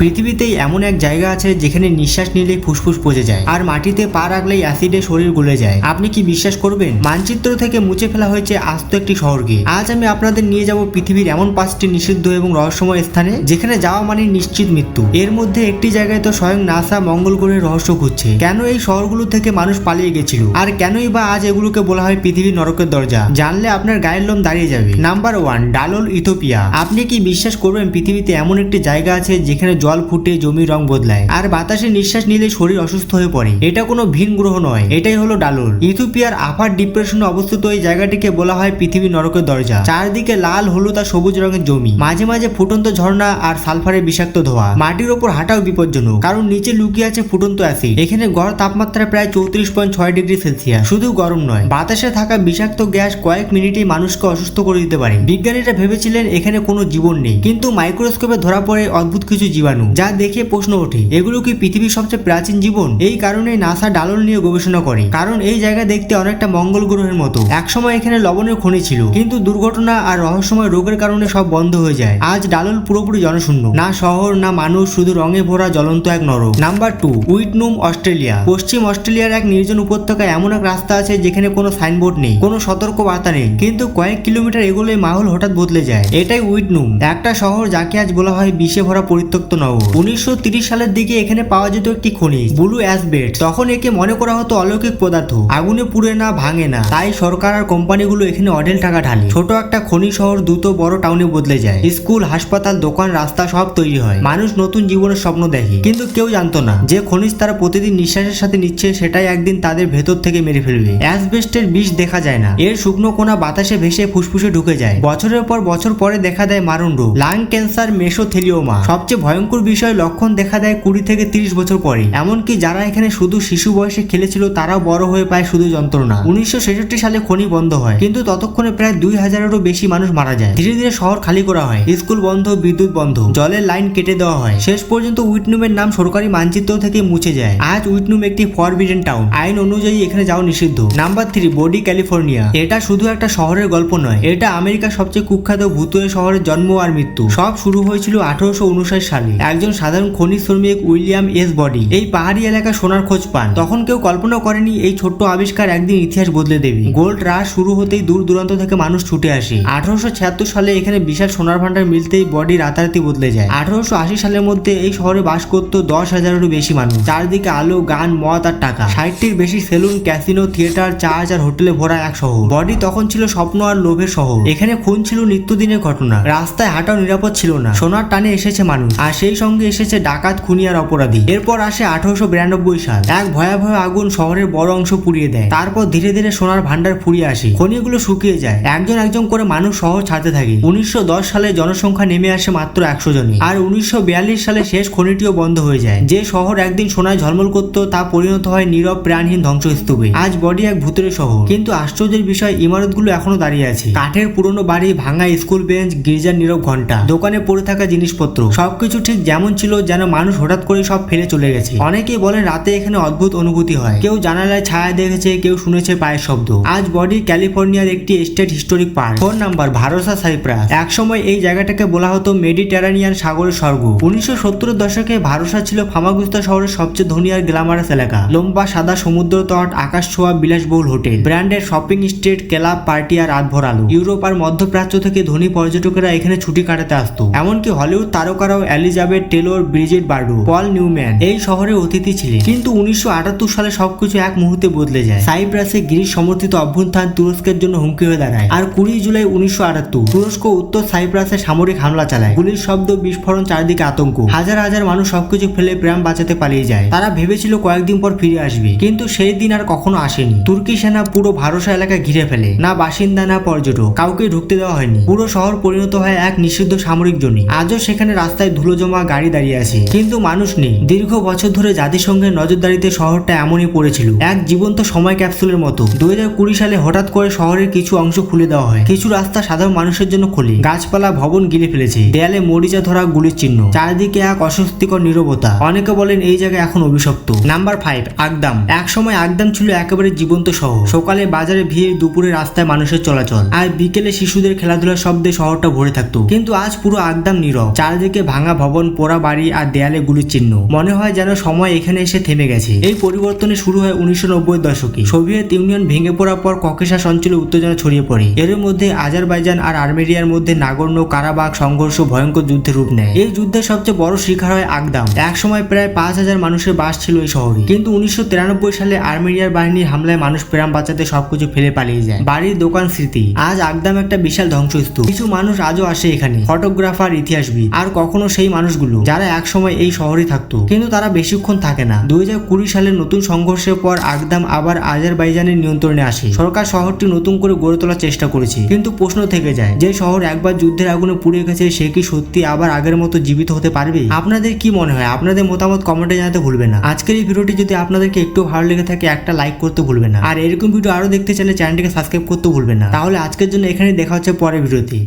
পৃথিবীতেই এমন এক জায়গা আছে যেখানে নিঃশ্বাস নিলেই ফুসফুস পচে যায়, আর মাটিতে পা রাখলেই অ্যাসিডে শরীর গলে যায়। আপনি কি বিশ্বাস করবেন? মানচিত্র থেকে মুছে ফেলা হয়েছে আস্ত একটি শহরকে। আজ আমি আপনাদের নিয়ে যাব পৃথিবীর এমন পাঁচটি নিষিদ্ধ এবং রহস্যময় স্থানে, যেখানে যাওয়া মানে নিশ্চিত মৃত্যু। এর মধ্যে একটি জায়গায় তো স্বয়ং নাসা মঙ্গল গ্রহের রহস্য খুঁজছে কেন এই শহরগুলো থেকে মানুষ পালিয়ে গেছিল? আর কেনই বা আজ এগুলোকে বলা হয় পৃথিবীর নরকের দরজা? জানলে আপনার গায়ের লোম দাঁড়িয়ে যাবে। Number one, Dallol Ethiopia. আপনি কি বিশ্বাস করবেন পৃথিবীতে এমন একটি জায়গা আছে যেখানে জল ফুটে জমি রং বদলায়। আর বাতাসে নিঃশ্বাস নিলে শরীর অসুস্থ হয়ে পড়ে। এটা কোনো ভিন গ্রহ নয়। এটাই হলো ডালোল ইথিওপিয়ার আপার ডিপ্রেশনে অবস্থিত এই জায়গাটিকে বলা হয় পৃথিবীর নরকের দরজা। চারদিকে লাল, হলুদ আর সবুজ রঙের জমি। মাঝে মাঝে ফুটন্ত ঝর্ণা আর সালফারের বিষাক্ত ধোয়া। মাটির ওপর হাঁটাও বিপজ্জনক। কারণ নিচে লুকিয়ে আছে ফুটন্ত অ্যাসিড। এখানে গড় তাপমাত্রা প্রায় চৌত্রিশ পয়েন্ট ছয় ডিগ্রি সেলসিয়াস। শুধু গরম নয়, বাতাসে থাকা বিষাক্ত গ্যাস কয়েক মিনিটেই মানুষকে অসুস্থ করে দিতে পারে। বিজ্ঞানীরা ভেবেছিলেন এখানে কোনো জীবন নেই। কিন্তু মাইক্রোস্কোপে ধরা পড়ে অদ্ভুত কিছু জীবাণু। যা দেখে প্রশ্ন ওঠে। এগুলো কি পৃথিবীর সবচেয়ে প্রাচীন জীবন? এই কারণে নাসা ডালল নিয়ে গবেষণা করে। কারণ এই জায়গা দেখতে অনেকটা মঙ্গল গ্রহের মতো। একসময় এখানে লবণের খনি ছিল। কিন্তু দুর্ঘটনা আর রহস্যময় রোগের কারণে সব বন্ধ হয়ে যায়। আজ ডালল পুরোপুরি জনশূন্য। না শহর, না মানুষ, শুধু রঙে ভরা জ্বলন্ত এক নরক। Number two, Wittenoom, Australia. পশ্চিম অস্ট্রেলিয়ার এক নির্জন উপত্যকায় এমন এক রাস্তা আছে যেখানে কোনো সাইনবোর্ড নেই, কোনো সতর্ক বার্তা নেই। কিন্তু কয়েক কিলোমিটার এগোলে মাহল হঠাৎ বদলে যায়। এটাই উইটনুম। একটা শহর যাকে আজ বলা হয় বিষে ভরা পরিত্যক্ত নগর উনিশশো সালের দিকে এখানে পাওয়া যেত একটি খনিজ, ব্লু অ্যাসবেট। তখন একে মনে করা হতো অলৌকিক পদার্থ। আগুনে পুড়ে না, ভাঙে না। তাই সরকার আর কোম্পানিগুলো এখানে অঢেল টাকা ঢালে। ছোট একটা খনি শহর দ্রুত বড় টাউনে বদলে যায়। স্কুল, হাসপাতাল, দোকান, রাস্তা সব তৈরি হয়। মানুষ নতুন জীবনের স্বপ্ন দেখে। কিন্তু কেউ জানতো না যে খনিজ তারা প্রতিদিন নিঃশ্বাসের সাথে নিচ্ছে, সেটাই একদিন তাদের ভেতর থেকে মেরে ফেলবে। অ্যাসবেস্টের বিষ দেখা যায় না। এর শুকনো কোনা বাতাসে ভেসে ফুসফুসে ঢুকে যায়। বছরের পর বছর পরে দেখা দেয় মারণ রোগ। Lung cancer, mesothelioma. সবচেয়ে ভয়ঙ্কর বিষয় লক্ষণ দেখা দেয় কুড়ি থেকে তিরিশ বছর পরে এমনকি যারা এখানে শুধু শিশু বয়সে খেলেছিল, তারাও বড় হয়ে পায় শুধু যন্ত্রণা। উনিশশো ছেষট্টি সালে খনি বন্ধ হয়, কিন্তু ততক্ষণে প্রায় দুই হাজারেরও বেশি মানুষ মারা যায়। ধীরে ধীরে শহর খালি করা হয়, স্কুল বন্ধ, বিদ্যুৎ বন্ধ, জলের লাইন কেটে দেওয়া হয়। শেষ পর্যন্ত উইটনুমের নাম সরকারি মানচিত্র থেকে মুছে যায়। আজ উইটনুম একটি ফরবিডেন টাউন। আইন অনুযায়ী এখানে যাওয়া নিষিদ্ধ। Number three, Bodie California. এটা শুধু একটা শহরের গল্প নয়, এটা আমেরিকার সবচেয়ে কুখ্যাত ভূতুয়ে শহরের জন্ম আর মৃত্যু। সব শুরু হয়েছিল আঠারোশো সালে। একজন সাধারণ খনিজ শ্রমিক উইলিয়াম এস বডি। এই পাহাড়ি এলাকা সোনার খোঁজ পান। তখন কেউ কল্পনা করেনি এই ছোট্ট আবিষ্কার একদিন ইতিহাস বদলে দেবে। গোল্ড রাশ শুরু হতেই দূর দূরান্ত থেকে মানুষ ছুটে আসে। আঠারোশো সালে এখানে বিশাল সোনার ভান্ডার মিলতেই বডি রাতারাতি বদলে যায়। আঠারোশো সালের মধ্যে এই শহরে বাস করত দশ হাজারেরও বেশি মানুষ। চারদিকে আলো, গান, মদ আর টাকা। ষাটটির বেশি সেলুন, ক্যাসিনো, থিয়েটার, চার্চ আর হোটেলে ভরা এক শহর। বডি তখন ছিল স্বপ্ন আর লোভের শহর। এখানে খুন ছিল নিত্যদিনের ঘটনা। রাস্তায় হাঁটাও নিরাপদ ছিল না। সোনার টানে এসেছে মানুষ। আর সেই সঙ্গে এসেছে ডাকাত খুনিয়ার অপরাধী। এরপর আসে আঠারোশো বিরানব্বই সাল। এক ভয়াবহ আগুন শহরের বড় অংশ পুড়িয়ে দেয়। তারপর ধীরে ধীরে সোনার ভান্ডার ফুরিয়ে আসে। খনিগুলো শুকিয়ে যায়। একজন একজন করে মানুষ শহর ছাড়তে থাকে। উনিশশো দশ সালে জনসংখ্যা নেমে আসে মাত্র একশো জনে। আর উনিশশো বিয়াল্লিশ সালে শেষ খনিটিও বন্ধ হয়ে যায়। যে শহর একদিন সোনায় ঝলমল করত, তা পরিণত হয় নীরব প্রাণহীন ধ্বংসস্তূপে। আজ বডি এক ভূতের শহর। কিন্তু আশ্চর্যের বিষয়, ইমারতগুলো এখনও দাঁড়িয়ে আছে। কাঠের পুরনো বাড়ি, ভাঙা স্কুল বেঞ্চ, গির্জার নীরব ঘণ্টা দোকানে পড়ে থাকা জিনিসপত্র। সবকিছু ঠিক যেমন ছিল যেন মানুষ হঠাৎ করে সব ফেলে চলে গেছে। অনেকেই বলেন রাতে এখানে অদ্ভুত অনুভূতি হয়। কেউ জানালায় ছায়া দেখেছে, কেউ শুনেছে পায়ের শব্দ। আজ বডি ক্যালিফোর্নিয়ার একটি state historic park. Phone number Varosha Cyprus. একসময় এই জায়গাটাকে বলা হতো মেডিটেরানিয়ান সাগরের স্বর্গ। উনিশশো সত্তরের দশকে ভারসা ছিল ফামাগুস্তা শহরের সবচেয়ে ধনী আর গ্ল্যামারাস এলাকা। লম্বা সাদা সমুদ্র তট, আকাশ ছোঁয়া বিলাসবহুল হোটেল। ব্র্যান্ডের শপিং স্ট্রিট, ক্লাব, পার্টি আর রাত ভর আলো। ইউরোপ আর মধ্যপ্রাচ্য থেকে ধনী পর্যটকেরা এখানে ছুটি কাটাতে আসতো। এমনকি Hollywood তারকারাও Elizabeth Taylor Brigitte Bardot Paul Newman এই শহরে অতিথি ছিলেন। কিন্তু উনিশশো সালে সবকিছু এক মুহূর্তে বদলে যায়। সাইপ্রাসে গ্রিস সমর্থিত অভ্যুত্থান তুরস্কের জন্য হুমকি হয়ে দাঁড়ায়। আর কুড়ি জুলাই উনিশশো তুরস্ক উত্তর সাইপ্রাসে সামরিক হামলা চালায়। গুলির শব্দ, বিস্ফোরণ, চারদিকে আতঙ্ক। হাজার হাজার মানুষ সবকিছু ফেলে প্রাণ বাঁচাতে পালিয়ে যায়। তারা ভেবেছিল কয়েকদিন পর ফিরে আসবে। কিন্তু সেই দিন আর কখনো আসেনি। তুর্কি সেনা পুরো ভারসা এলাকা ঘিরে ফেলে। না বাসিন্দা, না পর্যটক। কাউকে ঢুকতে দেওয়া হয়নি। পুরো শহর পরিণত হয় এক নিষিদ্ধ সামরিক জনি আজও সেখানে রাস্তায় ধুলো জমা গাড়ি দাঁড়িয়ে আছে। কিন্তু মানুষ নেই। দীর্ঘ বছর ধরে জাতিসংঘের নজরদারিতে শহরটা এমনই পড়েছিল। এক জীবন্ত সময় ক্যাপসুলের মতো। দুই সালে হঠাৎ করে শহরের কিছু অংশ খুলে দেওয়া হয়। কিছু রাস্তা সাধারণ মানুষের জন্য খোলে। গাছপালা, ভবন গিলে ফেলেছে। দেয়ালে মরিচা ধরা গুলির চিহ্ন। চারিদিকে এক অস্বস্তিকর নীরবতা। অনেকে বলেন এই জায়গা এখন অভিশপ্ত। নাম্বার ফাইভ আগদাম এক সময় আগদাম ছিল একেবারে জীবন্ত শহর। সকালে বাজারে ভিড়, দুপুরে রাস্তায় মানুষের চলাচল। আর বিকেলে শিশুদের খেলাধুলার শব্দে শহরটা ভরে থাকতো। কিন্তু আজ পুরো আগদাম নীরব। চারিদিকে ভাঙা ভবন পোড়া বাড়ি আর দেয়ালে গুলির চিহ্ন। মনে হয় যেন সময় এখানে এসে থেমে গেছে। এই পরিবর্তনে শুরু হয় উনিশশো নব্বই দশকে। সোভিয়েত ইউনিয়ন ভেঙে পড়ার পর ককেশাস অঞ্চলে উত্তেজনা ছড়িয়ে পড়ে। এর মধ্যে আজারবাইজান আর আর্মেরিয়ার মধ্যে নাগর্ণ কারাবাগ সংঘর্ষ ভয়ঙ্কর যুদ্ধের রূপ নেয়। এই যুদ্ধের সবচেয়ে বড় শিকার হয় আগদাম একসময় প্রায় পাঁচ হাজার মানুষের বাস ছিল এই শহরে। কিন্তু উনিশশো তিরানব্বই সালে আর্মেরিয়ার বাহিনীর হামলায় মানুষ প্রাণ বাঁচাতে সবকিছু ফেলে পালিয়ে যায়। বাড়ির দোকান স্মৃতি। আজ আগদাম একটা বিশাল ধ্বংসস্তূপ। কিছু মানুষ আজও আসে এখানে। ফটোগ্রাফার, ইতিহাসবিদ। আর কখনো সেই মানুষগুলো। যারা একসময় এই শহরে থাকতো। কিন্তু তারা বেশিক্ষণ থাকে না। দুই হাজার কুড়ি সালের নতুন সংঘর্ষের পর আগদাম আবার আজারবাইজানের নিয়ন্ত্রণে আসে। সরকার শহরটি নতুন করে গড়ে তোলার চেষ্টা করেছে। কিন্তু প্রশ্ন থেকে যায়, যে শহর একবার যুদ্ধের আগুনে পুড়ে গেছে, সে কি সত্যি আবার আগের মতো জীবিত হতে পারবে? আপনাদের কি মনে হয়? আপনাদের মতামত কমেন্টে জানাতে ভুলবে না। আজকের এই ভিডিওটি যদি আপনাদেরকে একটু ভালো লেগে থাকে, একটা লাইক করতে ভুলবে না। আর এরকম ভিডিও আরও দেখতে চাইলে চ্যানেলটিকে সাবস্ক্রাইব করতে ভুলবে না। তাহলে আজকের জন্য এখানে দেখা হচ্ছে পরের ভিডিওতে।